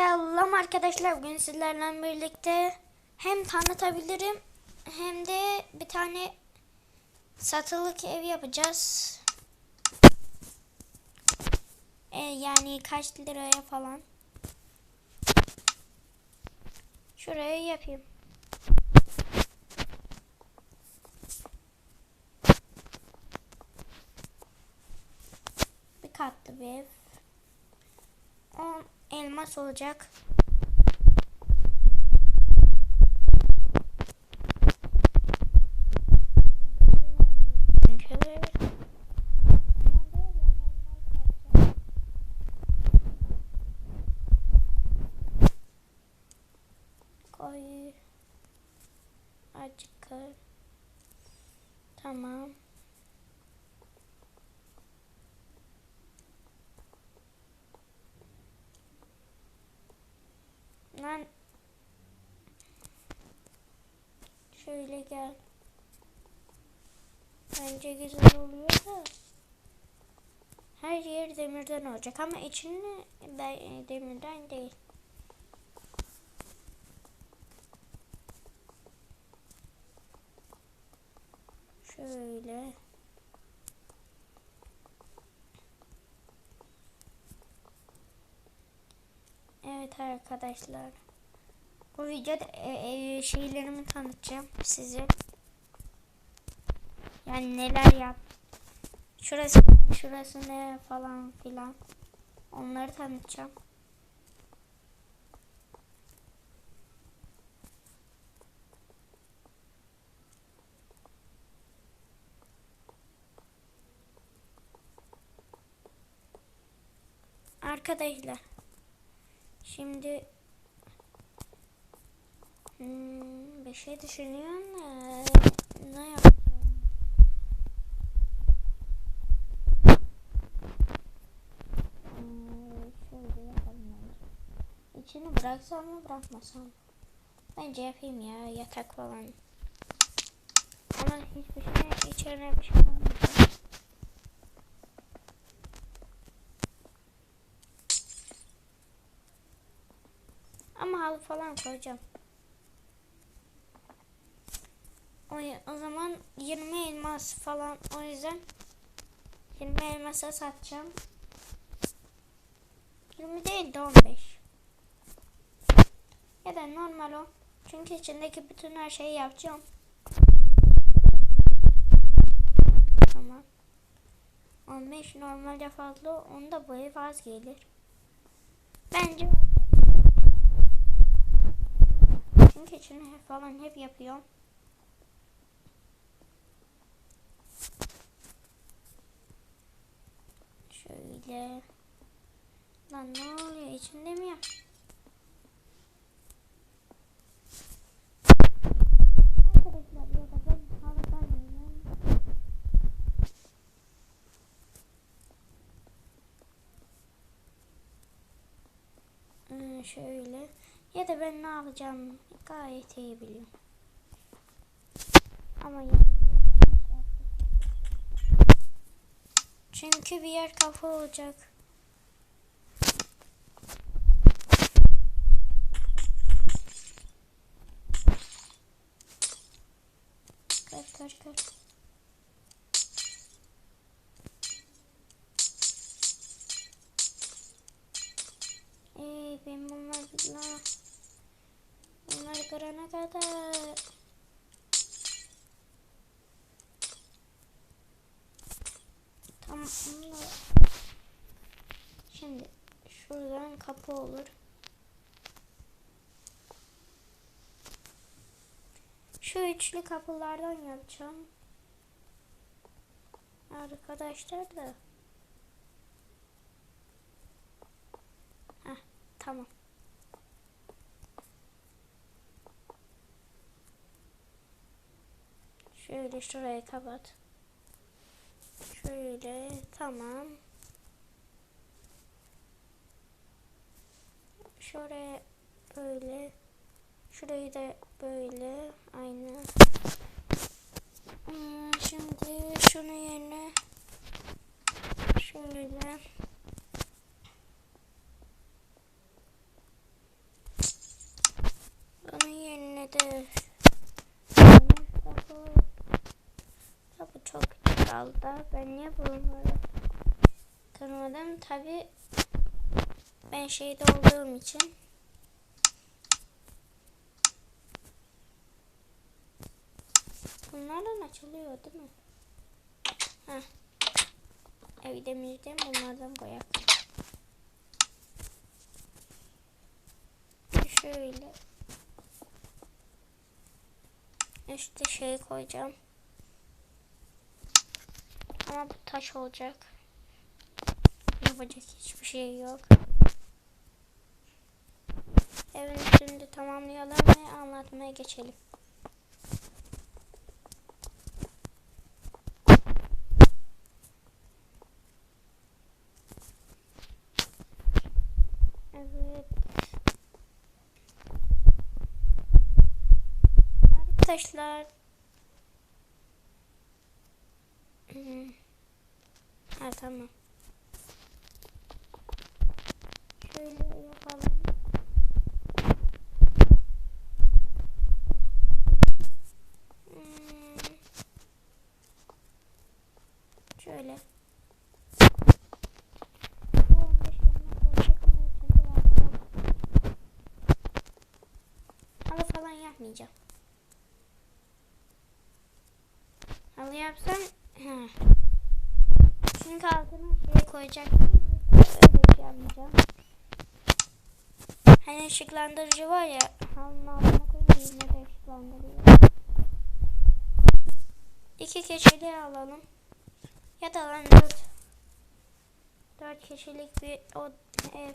Selam arkadaşlar. Bugün sizlerle birlikte hem tanıtabilirim hem de bir tane satılık ev yapacağız. Ee, yani kaç liraya falan. Şuraya yapayım. Bir katlı bir ev. 10 elmas olacak. Lan şöyle gel. Bence güzel oluyor da. Her yer demirden olacak ama içini ben demirden değil. Şöyle. Evet arkadaşlar. Bu videoda e, e, şeylerimi tanıtacağım size. Yani neler yap. Şurası şurası ne falan filan. Onları tanıtacağım. Arkadaşlar. Şimdi hmm, bir şey düşünüyorum da ne yapacağım? Hmm. İçini bıraksam mı bırakmasam? Bence yapayım ya yatak falan. Ama hiçbir şey içerine bir şey kalmayacak. Halı falan koyacağım. O, o zaman 20 elmas falan o yüzden 20 elmasa satacağım. 20 değil de 15. Ya da normal o. Çünkü içindeki bütün her şeyi yapacağım. Tamam. 15 normalde fazla. Onda bu ev az gelir. Bence içini hep falan hep yapıyorum. Şöyle. Lan ne oluyor? İçinde mi yap? Arkadaşlar ya da ben. Ee, şöyle. Ya da ben ne yapacağım gayet iyi biliyorum. Ama Çünkü bir yer kafa olacak. Kır kır kır. Ee, ben bunlarla bunları kırana kadar Tamam. Şimdi şuradan kapı olur. Şu üçlü kapılardan yapacağım. Arkadaşlar da. Heh, tamam. Şöyle şurayı kapat. Şöyle tamam. Şuraya böyle. Şurayı da böyle. Aynı. Hmm, şimdi şunu yerine şöyle bunun yerine de hatta. Ben niye bunları kırmadım? Tabi ben şeyde olduğum için. Bunlardan açılıyor değil mi? Heh. Evdemizden bunlardan koyak. Şöyle. İşte şey koyacağım. Ama bu taş olacak. Yapacak hiçbir şey yok. Evin üstünde tamamlayalım ve anlatmaya geçelim. Evet. Arkadaşlar. Hmm. Ha tamam. Şöyle yapalım. Şöyle. Bu 15 yerine koyacak ama hepsini yapacağım. Halı falan yapmayacağım. Halı yapsam. Çünkü altına şey koyacaktım. Şey yapmayacağım. Hani ışıklandırıcı var ya halının altına koyayım yine de ışıklandırıyor. İki kişiliği alalım. Ya da lan dört. Dört kişilik bir o ev.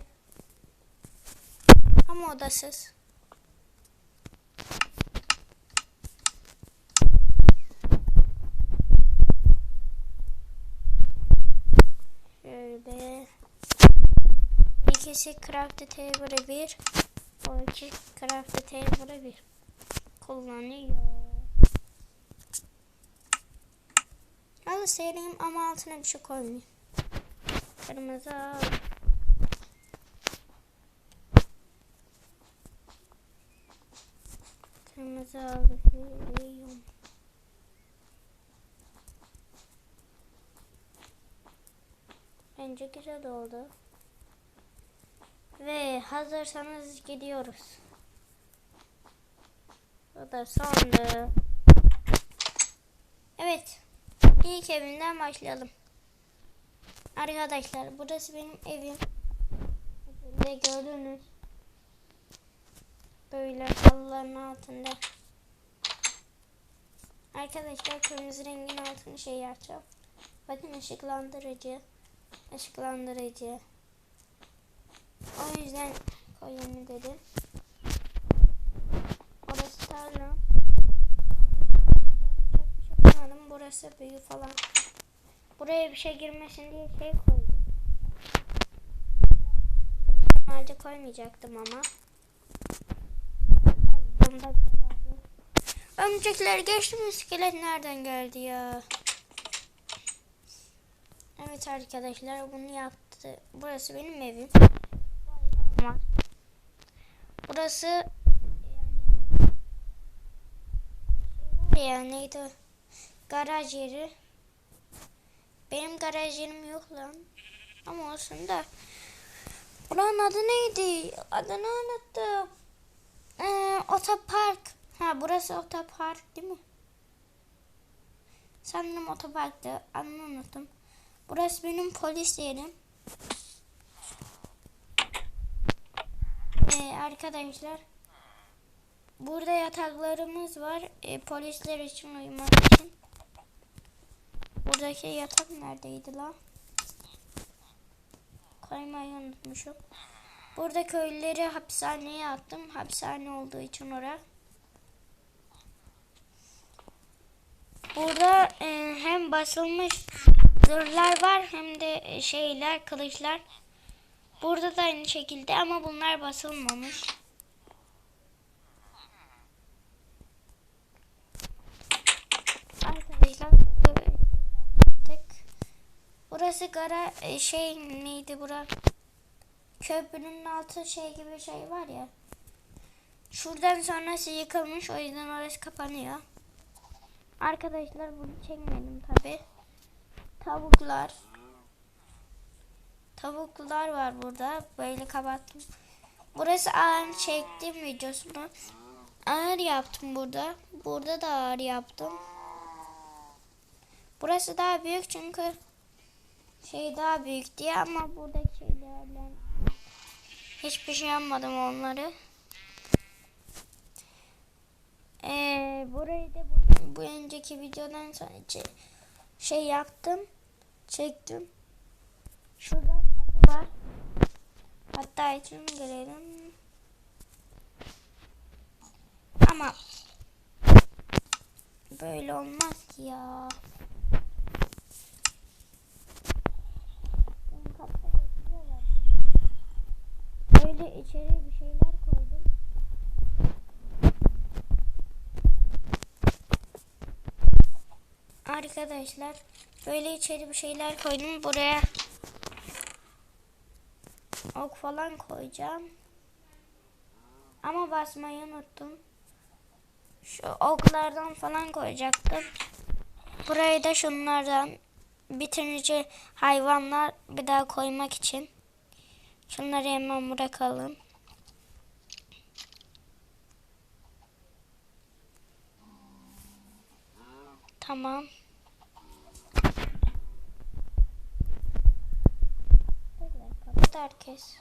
Ama odasız. Şöyle. İkisi craft table'ı bir. O iki craft table'ı bir. Kullanıyor. Halı sereyim ama altına bir şey koymayayım. Kırmızı al. Kırmızı alıyorum. Bence güzel oldu. Ve hazırsanız gidiyoruz. Bu da sondu. Evet. İlk evimden başlayalım. Arkadaşlar burası benim evim. Ve gördünüz. Böyle halıların altında. Arkadaşlar kırmızı rengin altını şey yapacağım. Bakın ışıklandırıcı. Işıklandırıcı. O yüzden koyayım dedim. Orası tarla. Koymadım. Burası büyü falan. Buraya bir şey girmesin diye şey koydum. Normalde koymayacaktım ama. Bunda. Örümcekler geçti mi? İskelet nereden geldi ya? Evet arkadaşlar bunu yaptı. Burası benim evim. Var. Burası ya neydi? Garaj yeri. Benim garaj yerim yok lan. Ama olsun da. Buranın adı neydi? Adını unuttum. Ee, otopark. Ha burası otopark değil mi? Sanırım otoparktı. Adını unuttum. Burası benim polis yerim. Ee, arkadaşlar. Burada yataklarımız var. Ee, polisler için uyumak için. Buradaki yatak neredeydi lan? Koymayı unutmuşum. Burada köylüleri hapishaneye attım. Hapishane olduğu için oraya. Burada e, hem basılmış zırhlar var hem de e, şeyler, kılıçlar. Burada da aynı şekilde ama bunlar basılmamış. Arkadaşlar. Burası gara e, şey neydi bura? Köprünün altı şey gibi şey var ya. Şuradan sonrası yıkılmış o yüzden orası kapanıyor. Arkadaşlar bunu çekmedim tabi. tavuklar. Tavuklar var burada. Böyle kapattım. Burası ağır çektim videosunu. Ağır yaptım burada. Burada da ağır yaptım. Burası daha büyük çünkü şey daha büyük diye ama buradaki şeylerle hiçbir şey yapmadım onları. Ee, burayı da bu, bu önceki videodan sonra şey yaptım. Çektim. Şuradan kapı var. Hatta içini görelim. Ama böyle olmaz ki ya. Böyle içeri bir şeyler koydum. Arkadaşlar böyle içeri bir şeyler koydum. Buraya ok falan koyacağım. Ama basmayı unuttum. Şu oklardan falan koyacaktım. Burayı da şunlardan bitirici hayvanlar bir daha koymak için. Şunları hemen bırakalım. Tamam. Böyle kapat herkes.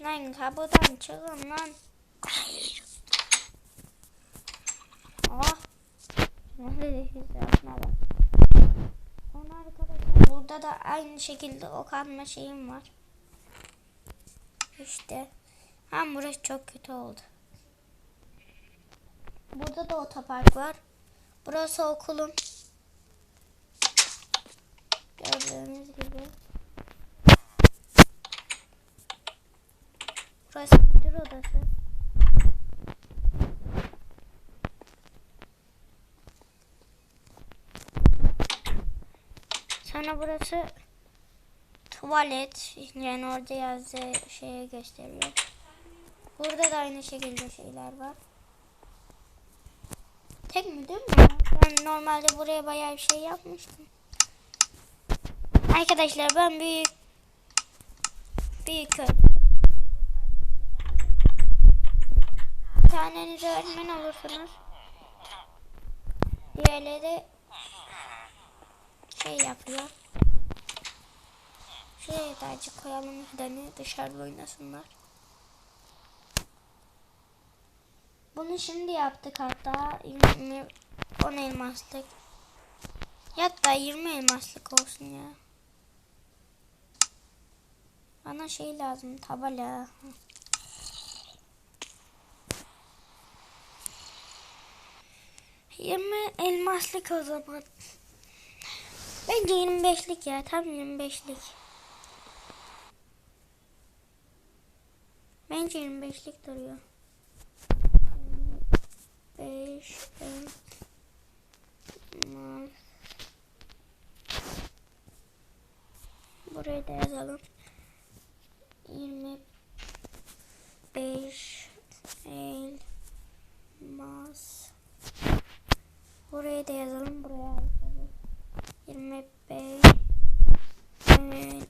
Lan kapıdan çıkın lan. Oh. Ne yapma bak. Onu arkadaşlar burada da aynı şekilde ok atma şeyim var. İşte. Hem burası çok kötü oldu. Burada da otopark var. Burası okulum. Gördüğünüz gibi. Burası müdür odası. Sonra burası tuvalet. Yani orada yazdığı şeye gösteriyor. Burada da aynı şekilde şeyler var. Tek mi değil mi? Ben normalde buraya bayağı bir şey yapmıştım. Arkadaşlar ben büyük büyük köy. Bir taneniz öğretmen olursunuz. Diğerleri şey yapıyor. Şuraya da azıcık koyalım hani dışarıda oynasınlar. Bunu şimdi yaptık hatta 20, 10 elmaslık. Hatta 20 elmaslık olsun ya. Bana şey lazım tabela. Yirmi elmaslık o zaman. Bence 25'lik ya. Tam 25'lik. Bence 25'lik duruyor. 5 elmas. Buraya da yazalım. 25 elmas. Buraya da yazalım. Buraya yazalım. 25 elmas.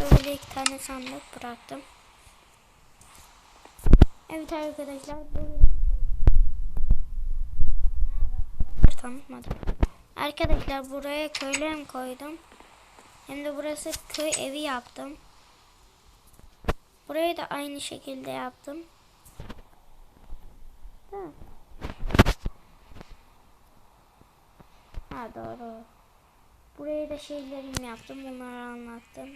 Böyle iki tane sandık bıraktım. Evet arkadaşlar bu tanıtmadım. Arkadaşlar buraya köylem koydum. Hem de burası köy evi yaptım. Burayı da aynı şekilde yaptım. Ha doğru. Buraya da şeylerimi yaptım. Bunları anlattım.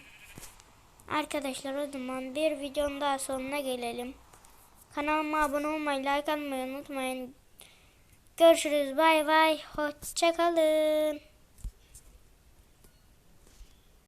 Arkadaşlar o zaman bir videonun daha sonuna gelelim. Kanalıma abone olmayı, like atmayı unutmayın. Görüşürüz. Bay bay. Hoşçakalın.